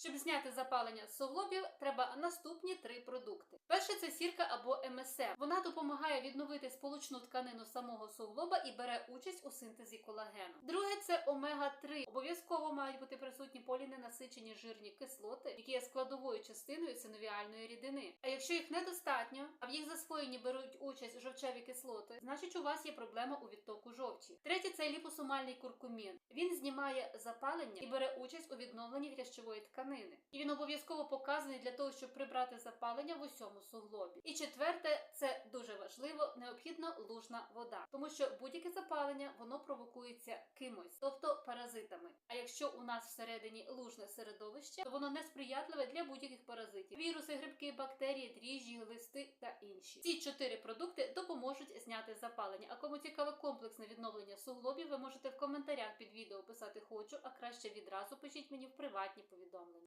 Щоб зняти запалення з суглобів, треба наступні три продукти. Перше це сірка або МСМ. Вона допомагає відновити сполучну тканину самого суглоба і бере участь у синтезі колагену. Друге це омега-3. Обов'язково мають бути присутні поліненасичені жирні кислоти, які є складовою частиною синовіальної рідини. А якщо їх недостатньо, а в їх засвоєнні беруть участь жовчеві кислоти, значить у вас є проблема у відтоку жовчі. Третє це ліпосомальний куркумін. Він знімає запалення і бере участь у відновленні хрящової тканини. І він обов'язково показаний для того, щоб прибрати запалення в усьому суглобі. І четверте, це дуже важливо, необхідна лужна вода, тому що будь-яке запалення воно провокується кимось, тобто паразитами. А якщо у нас всередині лужне середовище, то воно несприятливе для будь-яких паразитів: віруси, грибки, бактерії, дріжджі, глисти та інші. Ці чотири продукти зняти запалення. А кому цікаве комплексне відновлення суглобів, ви можете в коментарях під відео писати хочу, а краще відразу пишіть мені в приватні повідомлення.